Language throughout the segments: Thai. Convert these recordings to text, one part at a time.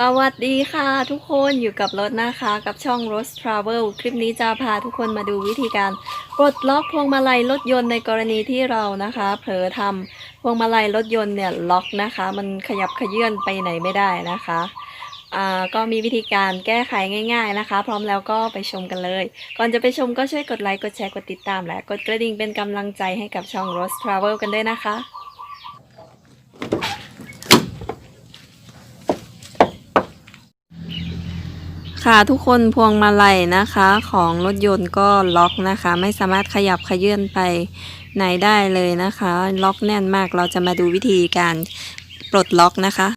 สวัสดีค่ะทุกคนอยู่กับรถนะคะ กับช่อง Rose Travel คลิปนี้จะพาทุกคนมาดูวิธีการปลดล็อกพวงมาลัยรถยนต์ในกรณีที่เรานะคะ เผลอทำพวงมาลัยรถยนต์เนี่ยล็อกนะคะ มันขยับขยื่นไปไหนไม่ได้นะคะอ่าก็มีวิธีการแก้ไขง่ายๆนะคะ พร้อมแล้วก็ไปชมกันเลย ก่อนจะไปชมก็ช่วยกดไลค์กดแชร์กดติดตามและกดกระดิ่งเป็นกำลังใจให้กับช่อง Rose Travel กันด้วยนะคะ ค่ะทุกคนพวงมาลัยนะคะ ของรถยนต์ก็ล็อกนะคะ ไม่สามารถขยับขยื่นไปไหนได้เลยนะคะ ล็อกแน่นมากเราจะมาดูวิธีการปลดล็อกนะคะ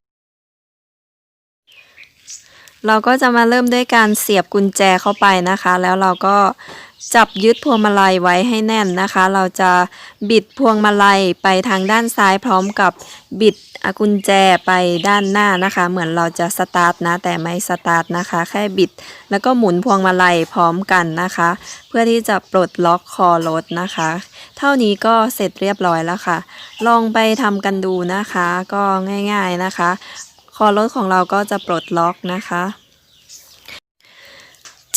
เราก็จะมาเริ่มด้วยการเสียบกุญแจเข้าไปนะคะ แล้วเราก็จับยึดพวงมาลัยไว้ให้แน่นนะคะ เราจะบิดพวงมาลัยไปทางด้านซ้ายพร้อมกับบิดกุญแจไปด้านหน้านะคะ เหมือนเราจะสตาร์ทนะ แต่ไม่สตาร์ทนะคะ แค่บิด แล้วก็หมุนพวงมาลัยพร้อมกันนะคะ เพื่อที่จะปลดล็อกคอรถนะคะ เท่านี้ก็เสร็จเรียบร้อยแล้วค่ะ ลองไปทำกันดูนะคะ ก็ง่าย ๆนะคะ อรถของเราก็จะปลดล็อกนะคะ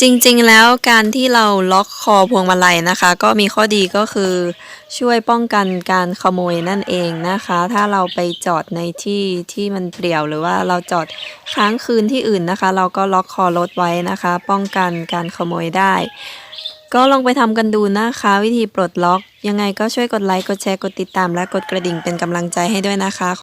จริงๆแล้วการที่เราล็อกคอพวงมาลัยนะคะ ก็มีข้อดีก็คือช่วยป้องกันการขโมยนั่นเองนะคะ ถ้าเราไปจอดในที่ที่มันเปลี่ยวหรือว่าเราจอดค้างคืนที่อื่นนะคะ เราก็ล็อกคอรถไว้นะคะ ป้องกันการขโมยได้ ก็ลองไปทำกันดูนะคะ วิธีปลดล็อก ยังไงก็ช่วยกดไลค์กดแชร์กดติดตามและกดกระดิ่งเป็นกำลังใจให้ด้วยนะคะ